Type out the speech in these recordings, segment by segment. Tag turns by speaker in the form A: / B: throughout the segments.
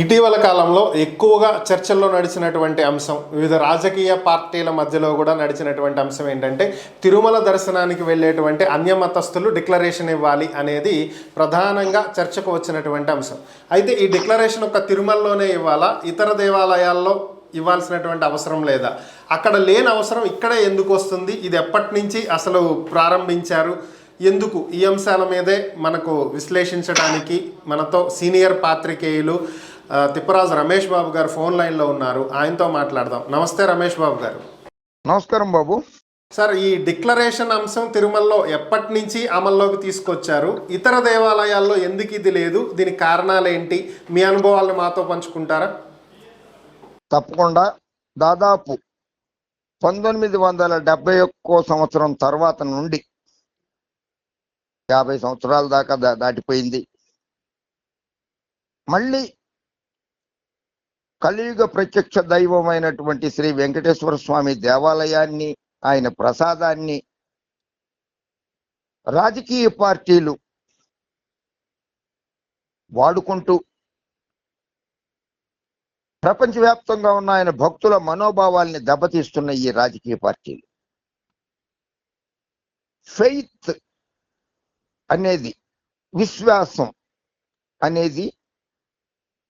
A: ఇటీవల కాలంలో ఎక్కువగా చర్చల్లో నడిచినటువంటి అంశం వివిధ రాజకీయ పార్టీల మధ్యలో కూడా నడిచినటువంటి అంశం ఏంటంటే తిరుమల దర్శనానికి వెళ్ళేటువంటి అన్యమతస్థులు డిక్లరేషన్ ఇవ్వాలి అనేది ప్రధానంగా చర్చకు వచ్చినటువంటి అంశం. అయితే ఈ డిక్లరేషన్ ఒక తిరుమలలోనే ఇవ్వాలా? ఇతర దేవాలయాల్లో ఇవ్వాల్సినటువంటి అవసరం లేదా? అక్కడ లేని అవసరం ఇక్కడే ఎందుకు వస్తుంది? ఇది ఎప్పటి నుంచి అసలు ప్రారంభించారు? ఎందుకు? ఈ అంశాల మీదే మనకు విశ్లేషించడానికి మనతో సీనియర్ పాత్రికేయులు తిప్పరాజు రమేష్ బాబు గారు ఫోన్ లైన్లో ఉన్నారు. ఆయనతో మాట్లాడదాం. నమస్తే రమేష్ బాబు గారు.
B: నమస్కారం బాబు.
A: సార్ ఈ డిక్లరేషన్ అంశం తిరుమలలో ఎప్పటి నుంచి అమల్లోకి తీసుకొచ్చారు? ఇతర దేవాలయాల్లో ఎందుకు ఇది లేదు? దీనికి కారణాలు ఏంటి? మీ అనుభవాలను మాతో పంచుకుంటారా?
B: తప్పకుండా. దాదాపు పంతొమ్మిది వందల డెబ్బై ఒక్కో సంవత్సరం తర్వాత నుండి యాభై సంవత్సరాల దాకా దా- దాటిపోయింది. మళ్ళీ కలియుగ ప్రత్యక్ష దైవమైనటువంటి శ్రీ వెంకటేశ్వర స్వామి దేవాలయాన్ని ఆయన ప్రసాదాన్ని రాజకీయ పార్టీలు వాడుకుంటూ ప్రపంచవ్యాప్తంగా ఉన్న ఆయన భక్తుల మనోభావాల్ని దెబ్బతీస్తున్న ఈ రాజకీయ పార్టీలు. ఫెయిత్ అనేది విశ్వాసం అనేది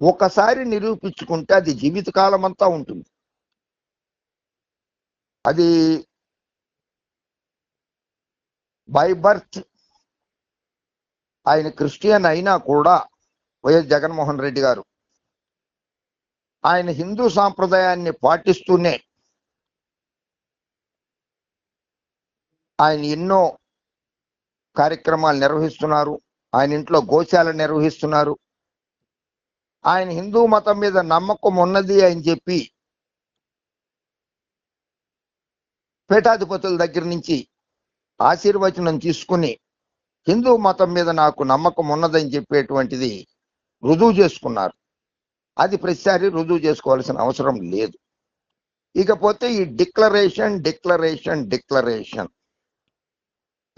B: ఒకసారి నిరూపించుకుంటే అది జీవితకాలం అంతా ఉంటుంది. అది బై బర్త్ ఆయన క్రిస్టియన్ అయినా కూడా వైఎస్ జగన్మోహన్ రెడ్డి గారు. ఆయన హిందూ సాంప్రదాయాన్ని పాటిస్తూనే ఆయన ఎన్నో కార్యక్రమాలు నిర్వహిస్తున్నారు. ఆయన ఇంట్లో గోశాల నిర్వహిస్తున్నారు. ఆయన హిందూ మతం మీద నమ్మకం ఉన్నది అని చెప్పి పీఠాధిపతుల దగ్గర నుంచి ఆశీర్వచనం తీసుకుని హిందూ మతం మీద నాకు నమ్మకం ఉన్నదని చెప్పేటువంటిది రుజువు చేసుకున్నారు. అది ప్రతిసారి రుజువు చేసుకోవాల్సిన అవసరం లేదు. ఇకపోతే ఈ డిక్లరేషన్ డిక్లరేషన్ డిక్లరేషన్.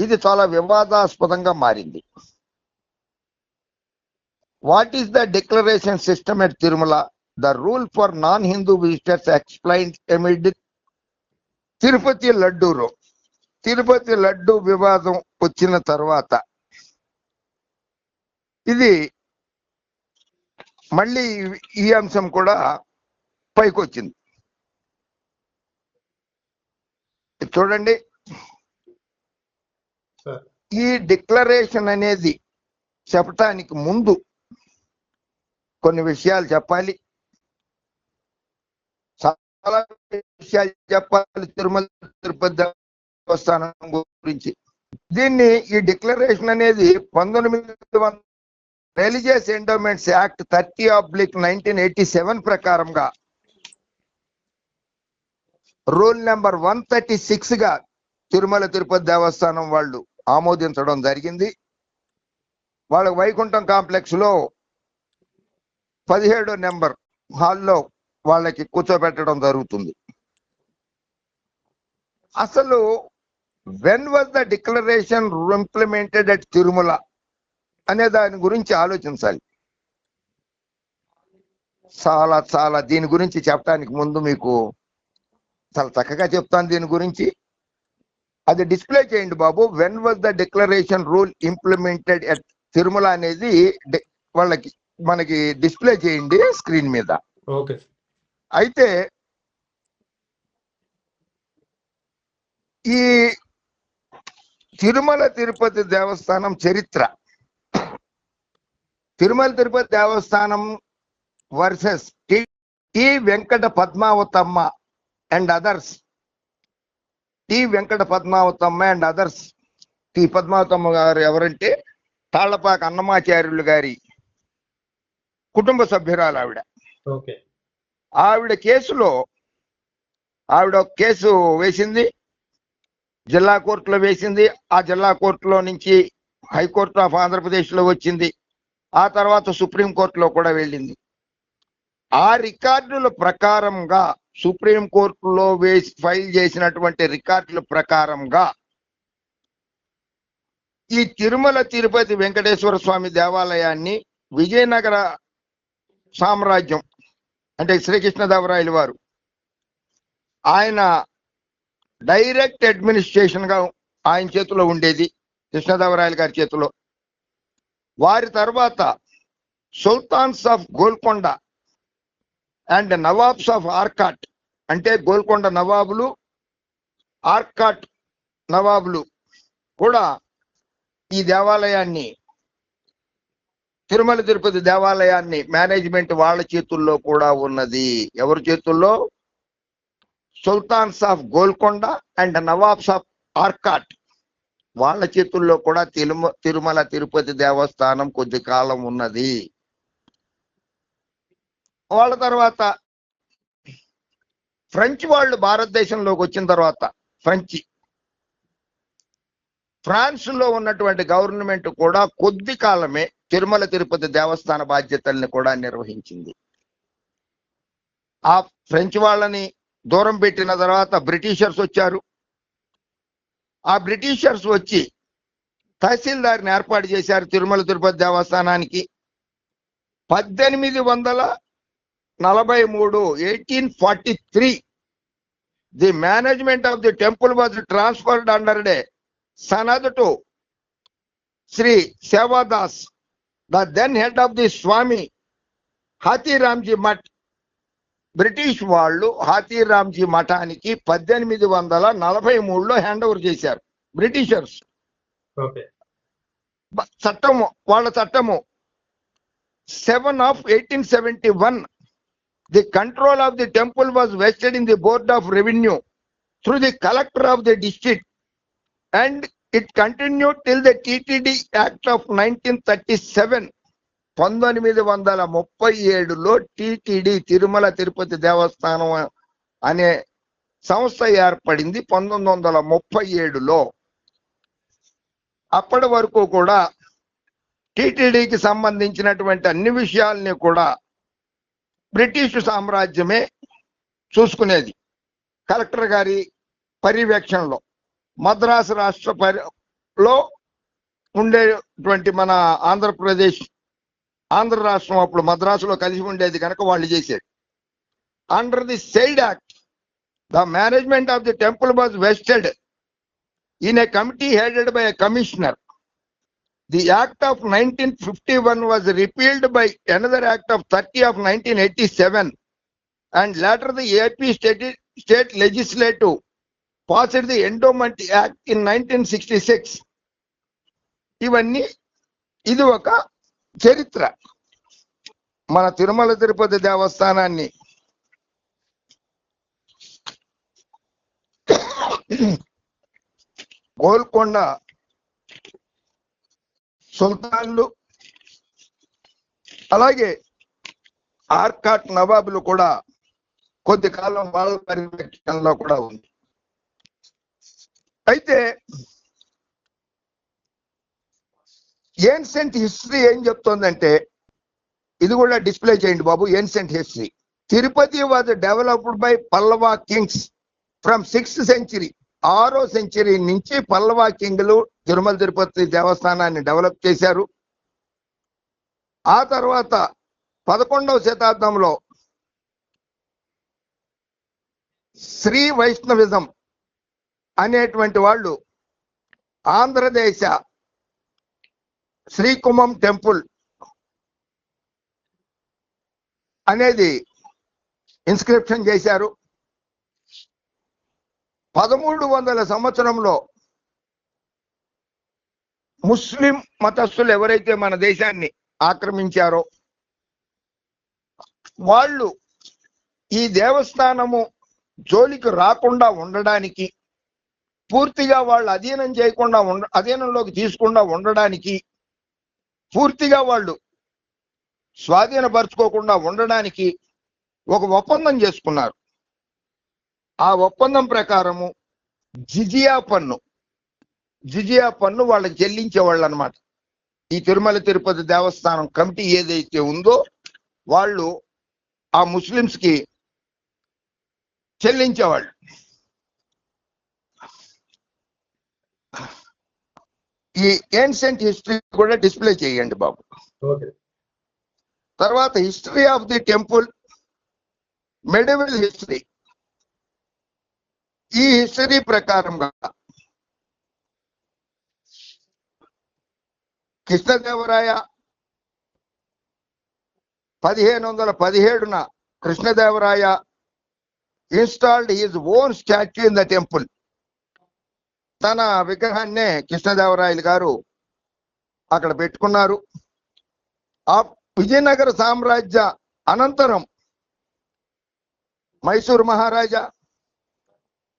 B: ఇది చాలా వివాదాస్పదంగా మారింది. What is the declaration system at Tirumala the rule for non Hindu visitors explain amid Tirupati లడ్డూలో తిరుపతి లడ్డు వివాదం వచ్చిన తర్వాత ఇది మళ్ళీ ఈ- అంశం కూడా పైకి వచ్చింది చూడండి ఈ డిక్లరేషన్ అనేది చెప్పటానికి ముందు కొన్ని విషయాలు చెప్పాలి. చాలా విషయాలు చెప్పాలి. తిరుమల తిరుపతి దేవస్థానం గురించి. దీన్ని ఈ డిక్లరేషన్ అనేది పంతొమ్మిది వందల religious endowments act thirty oblique nineteen eighty seven ప్రకారంగా రూల్ నెంబర్ వన్ థర్టీ సిక్స్గా తిరుమల తిరుపతి దేవస్థానం వాళ్ళు ఆమోదించడం జరిగింది. వాళ్ళ వైకుంఠం కాంప్లెక్స్లో పదిహేడో నెంబర్ హాల్లో వాళ్ళకి కూర్చోబెట్టడం జరుగుతుంది. అసలు when was the declaration implemented at Tirumala అనే దాని గురించి ఆలోచించాలి. చాలా చాలా దీని గురించి చెప్పడానికి ముందు మీకు చాలా చక్కగా చెప్తాను దీని గురించి. అది డిస్ప్లే చేయండి బాబు. When was the declaration rule implemented at Tirumala అనేది వాళ్ళకి మనకి డిస్ప్లే చేయండి స్క్రీన్ మీద.
A: ఓకే.
B: అయితే ఈ తిరుమల తిరుపతి దేవస్థానం చరిత్ర. Tirumala Tirupati Devasthanam versus T T Venkata Padmavathamma and others. T Venkata Padmavathamma and others. T Padmavathamma garu ఎవరంటే తాళ్ళపాక అన్నమాచార్యులు గారి కుటుంబ సభ్యురాలు ఆవిడ
A: ఓకే.
B: ఆవిడ కేసులో ఆవిడ కేసు వేసింది జిల్లా కోర్టులో వేసింది ఆ జిల్లా కోర్టులో నుంచి హైకోర్టు ఆఫ్ ఆంధ్రప్రదేశ్లో వచ్చింది ఆ తర్వాత సుప్రీం కోర్టులో కూడా వెళ్ళింది. ఆ రికార్డుల ప్రకారంగా సుప్రీం కోర్టులో వేసి ఫైల్ చేసినటువంటి రికార్డుల ప్రకారంగా ఈ తిరుమల తిరుపతి వెంకటేశ్వర స్వామి దేవాలయాన్ని విజయనగర సామ్రాజ్యం అంటే శ్రీకృష్ణదేవరాయలు వారు. ఆయన డైరెక్ట్ అడ్మినిస్ట్రేషన్గా ఆయన చేతిలో ఉండేది కృష్ణదేవరాయలు గారి చేతిలో. వారి తర్వాత sultans of Golconda and nawabs of Arcot అంటే గోల్కొండ నవాబులు ఆర్కాట్ నవాబులు కూడా ఈ దేవాలయాన్ని తిరుమల తిరుపతి దేవాలయాన్ని మేనేజ్మెంట్ వాళ్ళ చేతుల్లో కూడా ఉన్నది. ఎవరి చేతుల్లో? Sultans of Golconda and nawabs of Arcot. వాళ్ళ చేతుల్లో కూడా తిరుమ తిరుమల తిరుపతి దేవస్థానం కొద్ది కాలం ఉన్నది. వాళ్ళ తర్వాత ఫ్రెంచ్ వాళ్ళు భారతదేశంలోకి వచ్చిన తర్వాత ఫ్రెంచి ఫ్రాన్స్లో ఉన్నటువంటి గవర్నమెంట్ కూడా కొద్ది కాలమే తిరుమల తిరుపతి దేవస్థాన బాధ్యతల్ని కూడా నిర్వహించింది. ఆ ఫ్రెంచ్ వాళ్ళని దూరం పెట్టిన తర్వాత బ్రిటిషర్స్ వచ్చారు. ఆ బ్రిటిషర్స్ వచ్చి తహసీల్దార్ని ఏర్పాటు చేశారు తిరుమల తిరుపతి దేవస్థానానికి. పద్దెనిమిది వందల నలభై మూడు eighteen forty three the management of the temple was transferred under the. Sanad to Shri Sevadas the then head of the Swami Hathiramji Math. British వాళ్ళు హాతీరామ్జీ మఠానికి పద్దెనిమిది వందల నలభై మూడులో హ్యాండ్ ఓవర్ చేశారు. బ్రిటిషర్స్. చట్టము వాళ్ళ చట్టము. Seven of eighteen seventy one the control of the temple was vested in the board of revenue through the collector of the district. And it continue till the TTD act of nineteen thirty seven పంతొమ్మిది వందల ముప్పై ఏడులో TTD Tirumala Tirupati దేవస్థానం అనే సంస్థ ఏర్పడింది పంతొమ్మిది వందల ముప్పై ఏడులో. అప్పటి వరకు కూడా టిటిడికి సంబంధించినటువంటి అన్ని విషయాల్ని కూడా బ్రిటిష్ సామ్రాజ్యమే చూసుకునేది. కలెక్టర్ గారి పర్యవేక్షణలో. మద్రాసు రాష్ట్ర పరిలో ఉండేటువంటి మన ఆంధ్రప్రదేశ్ ఆంధ్ర రాష్ట్రం అప్పుడు మద్రాసులో కలిసి ఉండేది కనుక వాళ్ళు చేశారు under the said act the management of the temple was vested in a committee headed by a commissioner the act of nineteen fifty one was repealed by another act of thirty of nineteen eighty seven and later the AP state state legislative state legislative passed the Endowment Act in 1966. ఇవన్నీ ఇది ఒక చరిత్ర. మన తిరుమల తిరుపతి దేవస్థానాన్ని. గోల్కొండ సుల్తాన్లు అలాగే ఆర్కాట్ నవాబులు కూడా కొద్ది కాలం వాళ్ళ పర్యవేక్షణలో కూడా ఉంది అయితే ఏన్సెంట్ హిస్టరీ ఏం చెప్తోందంటే ఇది కూడా డిస్ప్లే చేయండి బాబు ancient history Tirupati was developed by Pallava kings from sixth century ఆరో సెంచరీ నుంచి పల్లవా కింగ్లు తిరుమల తిరుపతి దేవస్థానాన్ని డెవలప్ చేశారు. ఆ తర్వాత పదకొండవ శతాబ్దంలో శ్రీ వైష్ణవిజం అనేటువంటి వాళ్ళు ఆంధ్రదేశ శ్రీకుమం టెంపుల్ అనేది ఇన్స్క్రిప్షన్ చేశారు. పదమూడు వందల సంవత్సరంలో ముస్లిం మతస్థులు ఎవరైతే మన దేశాన్ని ఆక్రమించారో వాళ్ళు ఈ దేవస్థానము జోలికి రాకుండా ఉండడానికి పూర్తిగా వాళ్ళు అధీనం చేయకుండా ఉండ అధీనంలోకి తీసుకుండా ఉండడానికి పూర్తిగా వాళ్ళు స్వాధీనపరచుకోకుండా ఉండడానికి ఒక ఒప్పందం చేసుకున్నారు. ఆ ఒప్పందం ప్రకారము జిజియా పన్ను జిజియా పన్ను వాళ్ళకి చెల్లించేవాళ్ళు అనమాట ఈ తిరుమల తిరుపతి దేవస్థానం కమిటీ ఏదైతే ఉందో వాళ్ళు ఆ ముస్లిమ్స్కి చెల్లించేవాళ్ళు ఈ ఏన్సెంట్ హిస్టరీ కూడా డిస్ప్లే చేయండి బాబు. తర్వాత history of the temple medieval history ఈ హిస్టరీ ప్రకారంగా కృష్ణదేవరాయ పదిహేను వందల పదిహేడున Krishnadevaraya installed his own statue in the temple తన విగ్రహాన్నే కృష్ణదేవరాయలు గారు అక్కడ పెట్టుకున్నారు. ఆ విజయనగర సామ్రాజ్య అనంతరం మైసూరు మహారాజా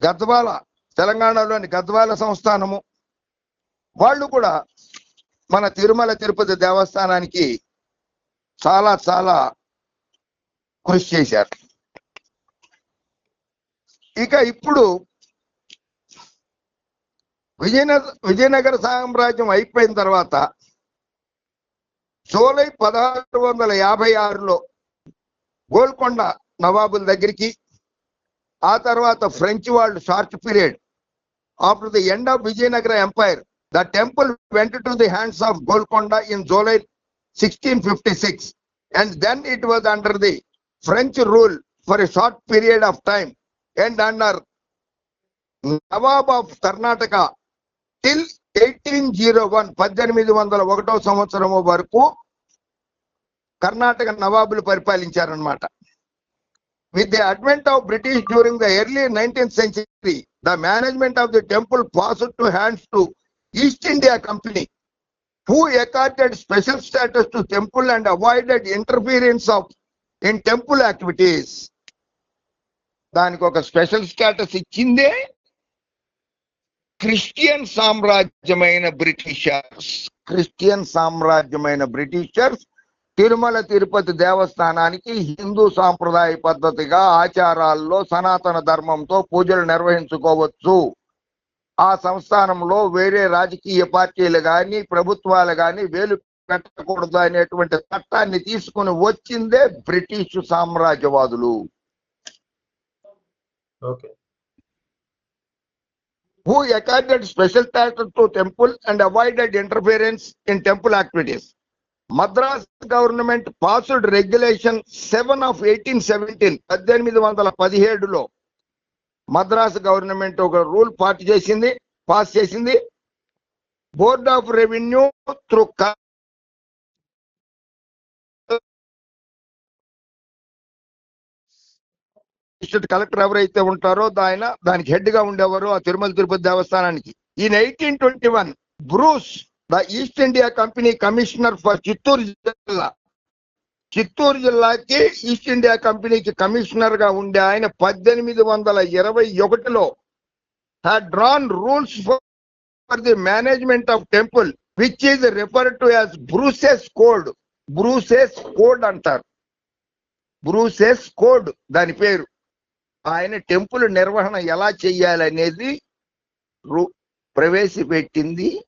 B: గద్వాల తెలంగాణలోని గద్వాల సంస్థానము వాళ్ళు కూడా మన తిరుమల తిరుపతి దేవస్థానానికి చాలా చాలా కృషి చేశారు. ఇక ఇప్పుడు విజయనగర విజయనగర సామ్రాజ్యం అయిపోయిన తర్వాత జూలై పదహారు వందల యాభై ఆరులో గోల్కొండ నవాబుల దగ్గరికి ఆ తర్వాత ఫ్రెంచ్ వాళ్ళు short period after the end of Vijayanagara empire. The temple went to the hands of Golconda in July sixteen fifty six. And then it was under the French rule for a short period of time. And under nawab of Karnataka till eighteen zero one పద్దెనిమిది వందల ఒకటో సంవత్సరము వరకు కర్ణాటక నవాబులు పరిపాలించారనమాట with the advent of British during the early nineteenth century the management of the temple pass to hands to East India company who accorded special status to temple and avoided interference of in temple activities దానికి ఒక special status ఇచ్చిందే Christian సామ్రాజ్యమైన Britishers Christian సామ్రాజ్యమైన Britishers Tirumala Tirupati దేవస్థానానికి హిందూ సాంప్రదాయ పద్ధతిగా ఆచారాల్లో సనాతన ధర్మంతో పూజలు నిర్వహించుకోవచ్చు. ఆ సంస్థానంలో వేరే రాజకీయ పార్టీలు కానీ ప్రభుత్వాలు కానీ వేలు పెట్టకూడదు అనేటువంటి చట్టాన్ని తీసుకుని వచ్చిందే British సామ్రాజ్యవాదులు.
A: Okay.
B: Who accorded special status to temple and avoided interference in temple activities. Madras government passed regulation 7 of 1817 పద్దెనిమిది వందల పదిహేడులో మద్రాస్ గవర్నమెంట్ ఒక రూల్ పార్ట్ చేసింది పాస్ చేసింది board of revenue through district collector ఎవరైతే ఉంటారో ఆయన దానికి హెడ్గా ఉండేవారు ఆ తిరుమల తిరుపతి దేవస్థానానికి. ఈ eighteen twenty one Bruce the East India company commissioner for Chittoor జిల్లా చిత్తూరు జిల్లాకి ఈస్ట్ ఇండియా కంపెనీకి కమిషనర్గా ఉండే ఆయన పద్దెనిమిది వందల ఇరవై ఒకటిలో drawn rules for the management of temple which is refer to as Bruce's code Bruce's code అంటారు. బ్రూసెస్ కోడ్ దాని పేరు. ఆయన టెంపుల్ నిర్వహణ ఎలా చెయ్యాలనేది ప్రవేశపెట్టింది.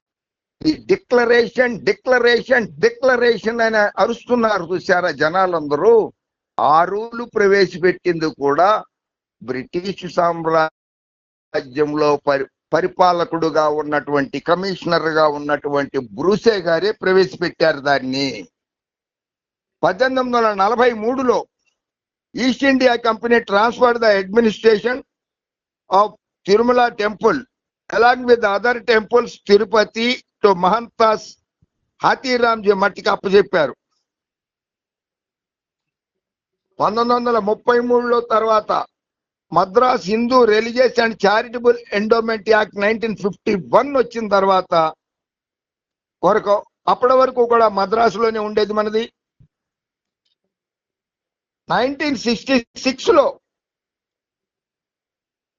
B: ఈ డిక్లరేషన్ డిక్లరేషన్ డిక్లరేషన్ అని అరుస్తున్నారు చూసారా జనాలందరూ. ఆ రూలు ప్రవేశపెట్టింది కూడా బ్రిటిష్ సామ్రాజ్యంలో పరి పరిపాలకుడుగా ఉన్నటువంటి కమిషనర్గా ఉన్నటువంటి బ్రూసే గారే ప్రవేశపెట్టారు దాన్ని. పద్దెనిమిది వందల నలభై మూడులో East India company transfer the administration of Tirumala temple along with other temples Tirupati to Mahants Hathiramji మట్టికి అప్పచెప్పారు. పంతొమ్మిది వందల ముప్పై మూడులో తర్వాత Madras Hindu religious and charitable endowment act nineteen fifty one వచ్చిన తర్వాత వరకు అప్పటి వరకు కూడా మద్రాసులోనే ఉండేది మనది. నైన్టీన్ సిక్స్టీ సిక్స్లో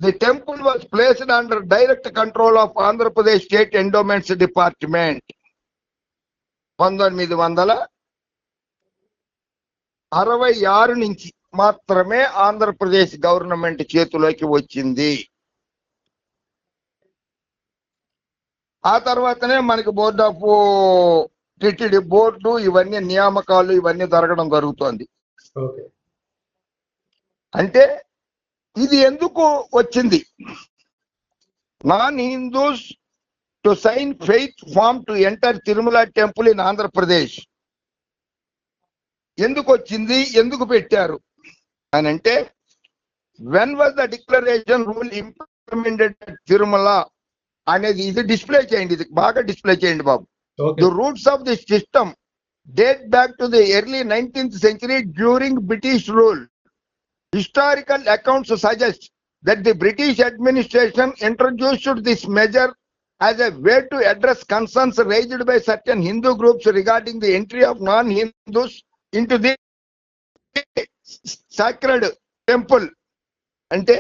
B: the temple was placed under direct control of Andhra Pradesh state endowments department. పంతొమ్మిది వందల అరవై ఆరు నుంచి మాత్రమే ఆంధ్రప్రదేశ్ గవర్నమెంట్ చేతిలోకి వచ్చింది. ఆ తర్వాతనే మనకి బోర్డ్ ఆఫ్ టిటిడి బోర్డు ఇవన్నీ నియామకాలు ఇవన్నీ జరగడం జరుగుతోంది.
A: ఓకే.
B: అంటే ఇది ఎందుకు వచ్చింది? Non Hindus to sign faith form to enter Tirumala temple in Andhra Pradesh ఎందుకు వచ్చింది? ఎందుకు పెట్టారు? అని అంటే when was the declaration rule implemented Tirumala అనేది ఇది డిస్ప్లే చేయండి ఇది బాగా డిస్ప్లే చేయండి బాబు. The roots of this system date back to the early 19th century during British rule. Historical accounts suggest that the British administration introduced this measure as a way to address concerns raised by certain Hindu groups regarding the entry of non-Hindus into the sacred temple. అంటే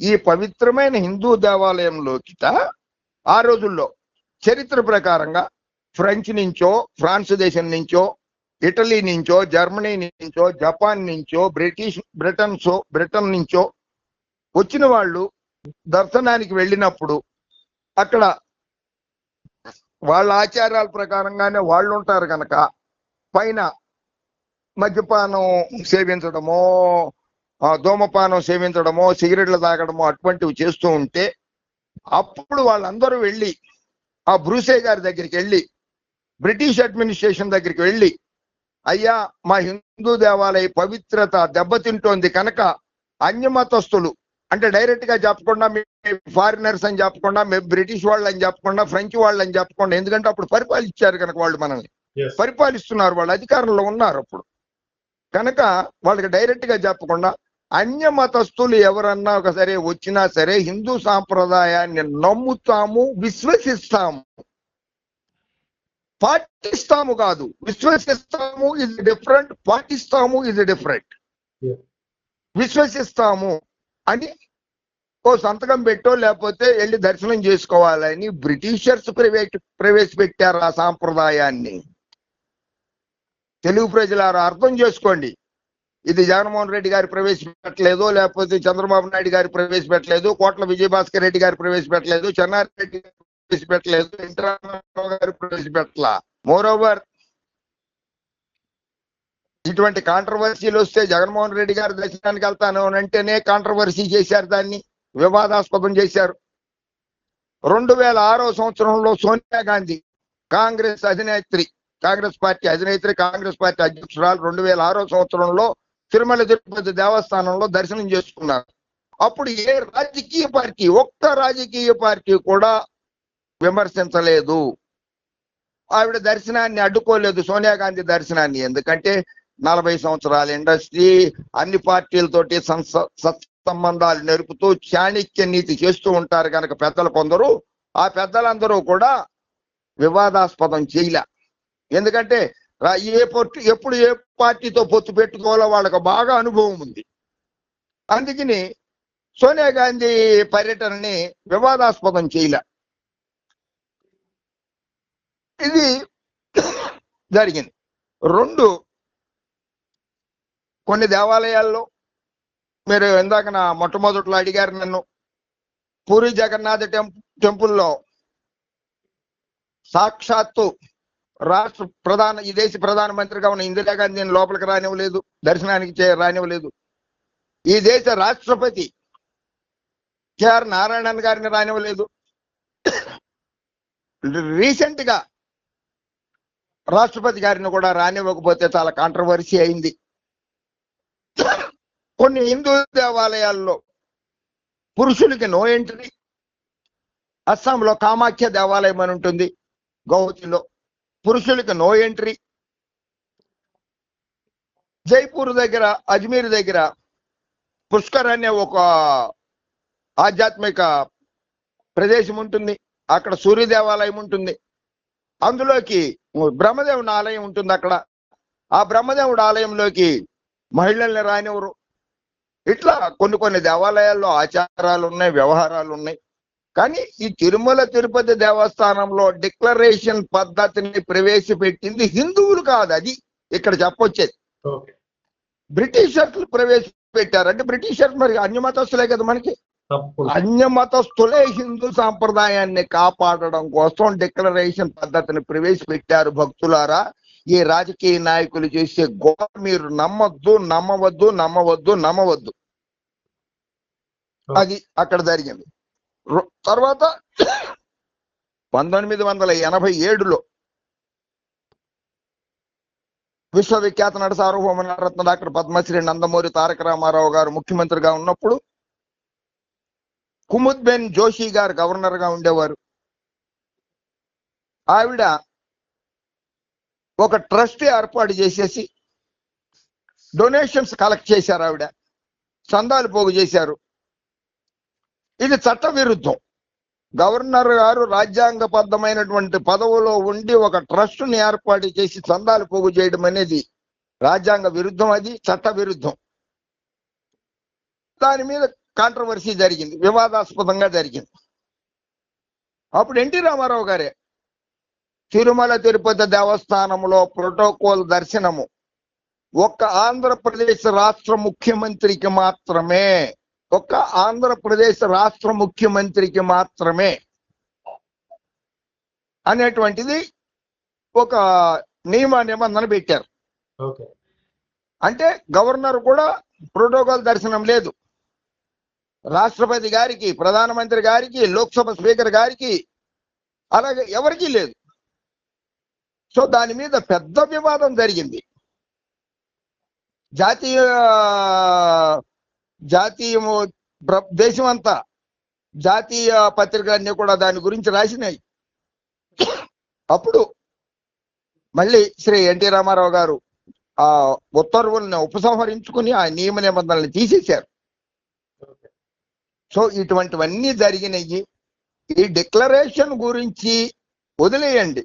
B: ఈ పవిత్రమైన హిందూ దేవాలయంలోకిట ఆ రోజుల్లో చరిత్ర ప్రకారంగా French నుంచో France దేశం నుంచో ఇటలీ నుంచో జర్మనీ నుంచో జపాన్ నుంచో బ్రిటిష్ బ్రిటన్సో బ్రిటన్ నుంచో వచ్చిన వాళ్ళు దర్శనానికి వెళ్ళినప్పుడు అక్కడ వాళ్ళ ఆచారాల ప్రకారంగానే వాళ్ళు ఉంటారు కనుక పైన మద్యపానం సేవించడమో ఆ, ధూమపానం సేవించడమో సిగరెట్లు తాగడమో అటువంటివి చేస్తూ ఉంటే అప్పుడు వాళ్ళందరూ వెళ్ళి ఆ బ్రూసే గారి దగ్గరికి వెళ్ళి బ్రిటిష్ అడ్మినిస్ట్రేషన్ దగ్గరికి వెళ్ళి అయ్యా మా హిందూ దేవాలయ పవిత్రత దెబ్బతింటోంది కనుక అన్యమతస్తులు అంటే డైరెక్ట్గా చెప్పకుండా మేము ఫారినర్స్ అని చెప్పకుండా మేము బ్రిటిష్ వాళ్ళు అని చెప్పకుండా ఫ్రెంచ్ వాళ్ళు అని చెప్పకుండా ఎందుకంటే అప్పుడు పరిపాలించారు కనుక వాళ్ళు మనల్ని. పరిపాలిస్తున్నారు వాళ్ళు అధికారంలో ఉన్నారు అప్పుడు. కనుక వాళ్ళకి డైరెక్ట్గా చెప్పకుండా అన్య మతస్థులు ఎవరన్నా ఒకసారి వచ్చినా సరే హిందూ సాంప్రదాయాన్ని నమ్ముతాము విశ్వసిస్తాము. పాటిస్తాము కాదు. విశ్వసిస్తాము ఇది డిఫరెంట్ పాటిస్తాము ఇది డిఫరెంట్. విశ్వసిస్తాము అని ఓ సంతకం పెట్టో లేకపోతే వెళ్ళి దర్శనం చేసుకోవాలని బ్రిటిషర్స్ ప్రవేశ ప్రవేశపెట్టారు ఆ సాంప్రదాయాన్ని. తెలుగు ప్రజలారా అర్థం చేసుకోండి. ఇది జగన్మోహన్ రెడ్డి గారు ప్రవేశపెట్టలేదు లేకపోతే చంద్రబాబు నాయుడు గారు ప్రవేశపెట్టలేదు కోట్ల విజయభాస్కర్ రెడ్డి గారు ప్రవేశపెట్టలేదు చెన్నారెడ్డి గారు ప్రవేశపెట్టలేదు ఎన్టీ గారు ప్రవేశపెట్టలా. మోరోవర్ ఇటువంటి కాంట్రవర్సీలు వస్తే జగన్మోహన్ రెడ్డి గారు దర్శనానికి వెళ్తాను అని అంటేనే కాంట్రవర్సీ చేశారు దాన్ని వివాదాస్పదం చేశారు. రెండు వేల ఆరో సంవత్సరంలో సోనియా గాంధీ కాంగ్రెస్ అధినేత్రి కాంగ్రెస్ పార్టీ అధినేత్రి కాంగ్రెస్ పార్టీ అధ్యక్షురాలు రెండు వేల ఆరో సంవత్సరంలో తిరుమల తిరుపతి దేవస్థానంలో దర్శనం చేసుకున్నారు. అప్పుడు ఏ రాజకీయ పార్టీ ఒక్క రాజకీయ పార్టీ కూడా విమర్శించలేదు. ఆవిడ దర్శనాన్ని అడ్డుకోలేదు సోనియా గాంధీ దర్శనాన్ని. ఎందుకంటే నలభై సంవత్సరాల ఇండస్ట్రీ అన్ని పార్టీలతోటి సత్సంబంధాలు నెరుపుతూ చాణిక్య నీతి చేస్తూ ఉంటారు కనుక పెద్దలు కొందరు. ఆ పెద్దలందరూ కూడా వివాదాస్పదం చేయలే. ఎందుకంటే ఏ పొట్టు ఎప్పుడు ఏ పార్టీతో పొత్తు పెట్టుకోవాలో వాళ్ళకు బాగా అనుభవం ఉంది. అందుకని సోనియా గాంధీ పర్యటనని వివాదాస్పదం చేయలే. ఇది జరిగింది. రెండు కొన్ని దేవాలయాల్లో మీరు ఇందాక నా మొట్టమొదట్లో అడిగారు నన్ను పూరి జగన్నాథ టెంపు టెంపుల్లో సాక్షాత్తు రాష్ట్ర ప్రధాన ఈ దేశ ప్రధానమంత్రిగా ఉన్న ఇందిరాగాంధీని లోపలికి రానివ్వలేదు దర్శనానికి చే రానివ్వలేదు. ఈ దేశ రాష్ట్రపతి కేఆర్ నారాయణన్ గారిని రానివ్వలేదు. రీసెంట్గా రాష్ట్రపతి గారిని కూడా రానివ్వకపోతే చాలా కాంట్రవర్సీ అయింది. కొన్ని హిందూ దేవాలయాల్లో పురుషులకి నో ఎంట్రీ అస్సాంలో కామాఖ్య దేవాలయం అని ఉంటుంది గౌహతిలో. పురుషులకి నో ఎంట్రీ జైపూర్ దగ్గర అజ్మీర్ దగ్గర పుష్కర్ అనే ఒక ఆధ్యాత్మిక ప్రదేశం ఉంటుంది. అక్కడ సూర్య దేవాలయం ఉంటుంది. అందులోకి బ్రహ్మదేవుని ఆలయం ఉంటుంది అక్కడ. ఆ బ్రహ్మదేవుడి ఆలయంలోకి మహిళల్ని రానివ్వరు. ఇట్లా కొన్ని కొన్ని దేవాలయాల్లో ఆచారాలు ఉన్నాయి వ్యవహారాలు ఉన్నాయి. కానీ ఈ తిరుమల తిరుపతి దేవస్థానంలో డిక్లరేషన్ పద్ధతిని ప్రవేశపెట్టింది హిందువులు కాదు అది. ఇక్కడ చెప్పొచ్చేది. బ్రిటిషర్లు ప్రవేశపెట్టారు. అంటే బ్రిటిషర్స్ మరి అన్యమతస్తులే కదా మనకి.
A: తప్పు
B: అన్యమతస్తులే హిందూ సాంప్రదాయాన్ని కాపాడడం కోసం డిక్లరేషన్ పద్ధతిని ప్రవేశపెట్టారు భక్తులారా. ఈ రాజకీయ నాయకులు చేసే గోడ మీరు నమ్మొద్దు నమ్మవద్దు నమ్మవద్దు నమ్మవద్దు. అది అక్కడ జరిగింది. తర్వాత పంతొమ్మిది వందల ఎనభై ఏడులో విశ్వవిఖ్యాత నట సార్వభౌమ నటరత్న డాక్టర్ పద్మశ్రీ నందమూరి తారక రామారావు గారు ముఖ్యమంత్రిగా ఉన్నప్పుడు కుముద్ బెన్ జోషి గారు గవర్నర్గా ఉండేవారు. ఆవిడ ఒక ట్రస్ట్ ఏర్పాటు చేసేసి డొనేషన్స్ కలెక్ట్ చేశారు ఆవిడ. చందాలు పోగు చేశారు. ఇది చట్ట విరుద్ధం. గవర్నర్ గారు రాజ్యాంగబద్ధమైనటువంటి పదవులో ఉండి ఒక ట్రస్ట్ని ఏర్పాటు చేసి చందాలు పోగు చేయడం అనేది రాజ్యాంగ విరుద్ధం అది చట్ట విరుద్ధం. దాని మీద కాంట్రవర్సీ జరిగింది వివాదాస్పదంగా జరిగింది. అప్పుడు ఎన్టీ రామారావు గారే తిరుమల తిరుపతి దేవస్థానంలో ప్రోటోకాల్ దర్శనము ఒక్క ఆంధ్రప్రదేశ్ రాష్ట్ర ముఖ్యమంత్రికి మాత్రమే ఒక్క ఆంధ్రప్రదేశ్ రాష్ట్ర ముఖ్యమంత్రికి మాత్రమే అనేటువంటిది ఒక నియమ నిబంధన పెట్టారు.
A: ఓకే.
B: అంటే గవర్నర్ కూడా ప్రోటోకాల్ దర్శనం లేదు. రాష్ట్రపతి గారికి ప్రధానమంత్రి గారికి లోక్సభ స్పీకర్ గారికి అలాగే ఎవరికీ లేదు. సో దాని మీద పెద్ద వివాదం జరిగింది. జాతీయ జాతీయము దేశం దేశమంతా జాతీయ పత్రికలన్నీ కూడా దాని గురించి రాసినాయి. అప్పుడు మళ్ళీ శ్రీ ఎన్టీ రామారావు గారు ఆ ఉత్తర్వులను ఉపసంహరించుకుని ఆ నియమ నిబంధనలు తీసేశారు. సో ఇటువంటివన్నీ జరిగినాయి. ఈ డిక్లరేషన్ గురించి వదిలేయండి.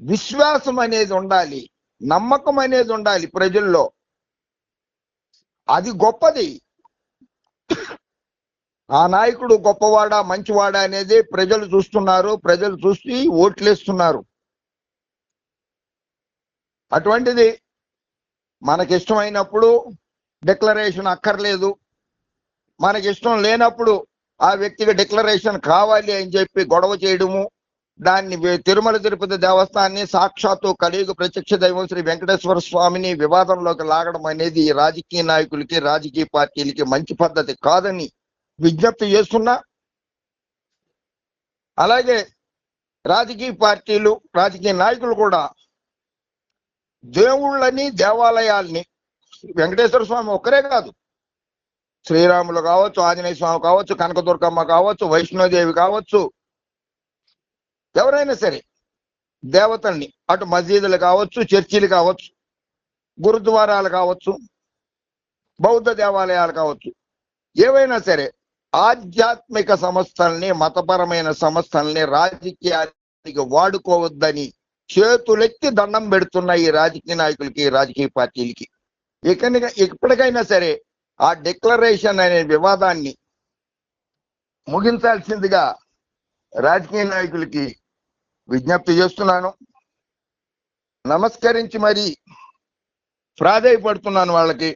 B: విశ్వాసం అనేది ఉండాలి నమ్మకం అనేది ఉండాలి ప్రజల్లో. అది గొప్పది. ఆ నాయకుడు గొప్పవాడా మంచివాడా అనేది ప్రజలు చూస్తున్నారు ప్రజలు చూసి ఓట్లేస్తున్నారు. అటువంటిది మనకి ఇష్టమైనప్పుడు డిక్లరేషన్ అక్కర్లేదు. మనకి ఇష్టం లేనప్పుడు ఆ వ్యక్తికి డిక్లరేషన్ కావాలి అని చెప్పి గొడవ చేయడము దాన్ని తిరుమల తిరుపతి దేవస్థానాన్ని సాక్షాత్తు కలియుగ ప్రత్యక్ష దైవం శ్రీ వెంకటేశ్వర స్వామిని వివాదంలోకి లాగడం అనేది రాజకీయ నాయకులకి రాజకీయ పార్టీలకి మంచి పద్ధతి కాదని విజ్ఞప్తి చేస్తున్నా. అలాగే రాజకీయ పార్టీలు రాజకీయ నాయకులు కూడా దేవుళ్ళని దేవాలయాల్ని వెంకటేశ్వర స్వామి ఒక్కరే కాదు శ్రీరాములు కావచ్చు ఆంజనేయ స్వామి కావచ్చు కనకదుర్గమ్మ కావచ్చు వైష్ణోదేవి కావచ్చు ఎవరైనా సరే దేవతల్ని అటు మసీదులు కావచ్చు చర్చిలు కావచ్చు గురుద్వారాలు కావచ్చు బౌద్ధ దేవాలయాలు కావచ్చు ఏవైనా సరే ఆధ్యాత్మిక సంస్థల్ని మతపరమైన సంస్థల్ని రాజకీయానికి వాడుకోవద్దని చేతులెత్తి దండం పెడుతున్న ఈ రాజకీయ నాయకులకి రాజకీయ పార్టీలకి. ఇక ఇప్పటికైనా సరే ఆ డిక్లరేషన్ అనే వివాదాన్ని ముగించాల్సిందిగా రాజకీయ నాయకులకి విజ్ఞప్తి చేస్తున్నాను. నమస్కరించి మరి ప్రాధాయపడుతున్నాను వాళ్ళకి.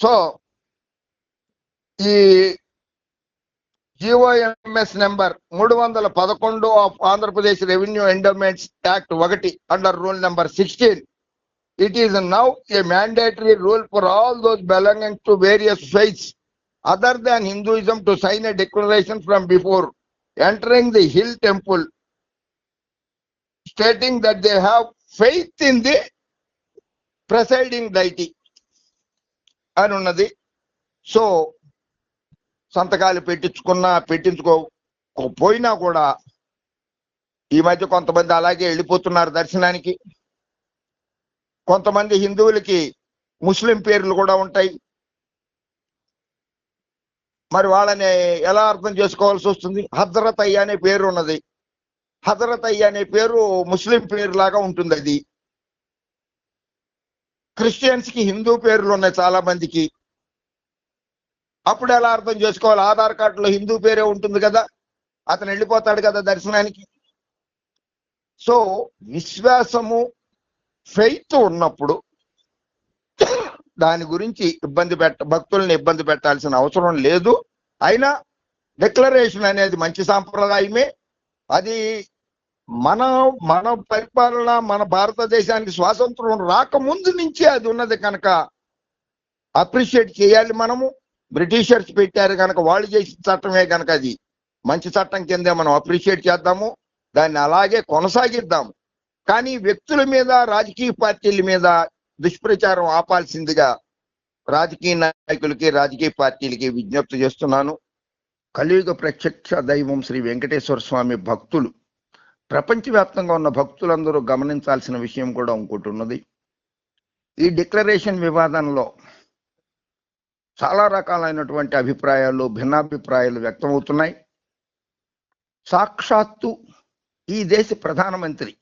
B: సో ఈ జిఓఎంఎస్ నెంబర్ మూడు వందల పదకొండు of Andhra Pradesh revenue endowments act ఒకటి under rule number sixteen it is now a mandatory rule for all those belonging to various faiths other than Hinduism to sign a declaration from before entering the hill temple stating that they have faith in the presiding deity అని ఉన్నది so సంతకాలు పెట్టించుకున్నా పెట్టించుకోకపోయినా కూడా ఈ మధ్య కొంతమంది అలాగే వెళ్ళిపోతున్నారు దర్శనానికి. కొంతమంది హిందువులకి ముస్లిం పేర్లు కూడా ఉంటాయి. మరి వాళ్ళని ఎలా అర్థం చేసుకోవాల్సి వస్తుంది? హజరత్ అయ్య అనే పేరు ఉన్నది. హజరత్ అయ్య అనే పేరు ముస్లిం పేరు లాగా ఉంటుంది అది. క్రిస్టియన్స్కి హిందూ పేర్లు ఉన్నాయి చాలా మందికి. అప్పుడు ఎలా అర్థం చేసుకోవాలి? ఆధార్ కార్డులో హిందూ పేరే ఉంటుంది కదా? అతను వెళ్ళిపోతాడు కదా దర్శనానికి. సో విశ్వాసము ఫెయిత్ ఉన్నప్పుడు దాని గురించి ఇబ్బంది పెట్ట భక్తుల్ని ఇబ్బంది పెట్టాల్సిన అవసరం లేదు. అయినా డిక్లరేషన్ అనేది మంచి సాంప్రదాయమే. అది మన మన పరిపాలన మన భారతదేశానికి స్వాతంత్రం రాకముందు నుంచే అది ఉన్నది కనుక అప్రిషియేట్ చేయాలి మనము. బ్రిటిషర్స్ పెట్టారు కనుక వాళ్ళు చేసిన చట్టమే కనుక అది. మంచి చట్టం కిందే మనం అప్రిషియేట్ చేద్దాము. దాన్ని అలాగే కొనసాగిద్దాము. కానీ వ్యక్తుల మీద రాజకీయ పార్టీల మీద దుష్ప్రచారం ఆపాల్సిందిగా రాజకీయ నాయకులకి రాజకీయ పార్టీలకి విజ్ఞప్తి చేస్తున్నాను. కలియుగ ప్రత్యక్ష దైవం శ్రీ వెంకటేశ్వర స్వామి భక్తులు ప్రపంచవ్యాప్తంగా ఉన్న భక్తులందరూ గమనించాల్సిన విషయం కూడా ఇంకోటి ఉన్నది. ఈ డిక్లరేషన్ వివాదంలో చాలా రకాలైనటువంటి అభిప్రాయాలు భిన్నాభిప్రాయాలు వ్యక్తమవుతున్నాయి. సాక్షాత్తు ఈ దేశ ప్రధానమంత్రి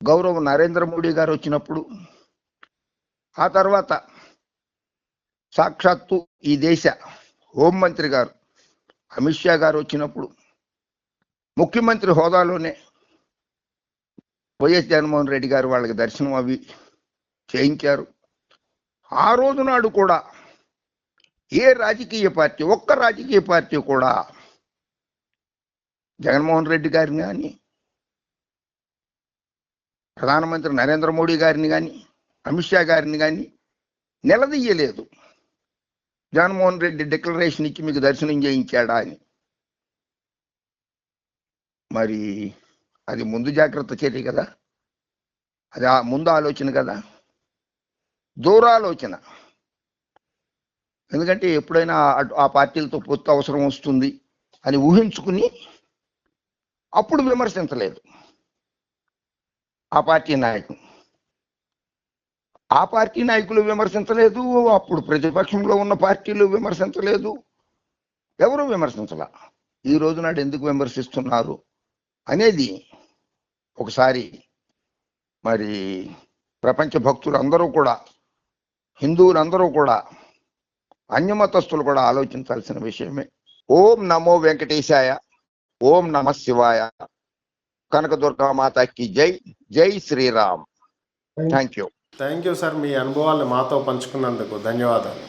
B: గౌరవ నరేంద్ర మోడీ గారు వచ్చినప్పుడు ఆ తర్వాత సాక్షాత్తు ఈ దేశ హోంమంత్రి గారు అమిత్ షా గారు వచ్చినప్పుడు ముఖ్యమంత్రి హోదాలోనే వైఎస్ జగన్మోహన్ రెడ్డి గారు వాళ్ళకి దర్శనం అవి చేయించారు. ఆ రోజు నాడు కూడా ఏ రాజకీయ పార్టీ ఒక్క రాజకీయ పార్టీ కూడా జగన్మోహన్ రెడ్డి గారిని కానీ ప్రధానమంత్రి నరేంద్ర మోడీ గారిని కానీ అమిత్ షా గారిని కానీ నిలదీయలేదు. జగన్మోహన్ రెడ్డి డిక్లరేషన్ ఇచ్చి మీకు దర్శనం చేయించాడా అని. మరి అది ముందు జాగ్రత్త చర్య కదా. అది ఆ ముందు ఆలోచన కదా. దూరాలోచన. ఎందుకంటే ఎప్పుడైనా ఆ పార్టీలతో పొత్తు అవసరం వస్తుంది అని ఊహించుకుని అప్పుడు విమర్శించలేదు. ఆ పార్టీ నాయకులు. ఆ పార్టీ నాయకులు విమర్శించలేదు అప్పుడు ప్రతిపక్షంలో ఉన్న పార్టీలు విమర్శించలేదు. ఎవరు విమర్శించలా? ఈ రోజు నాడు ఎందుకు విమర్శిస్తున్నారు అనేది ఒకసారి మరి ప్రపంచ భక్తులు అందరూ కూడా హిందువులందరూ కూడా అన్యమతస్తులు కూడా ఆలోచించాల్సిన విషయమే. ఓం నమో వెంకటేశాయ ఓం నమ శివాయ. కనకదుర్గా మాతాకి జై జై Sri Ram. Thank you
A: thank you sir మీ అనుభవాలను మాతో పంచుకున్నందుకు ధన్యవాదాలు.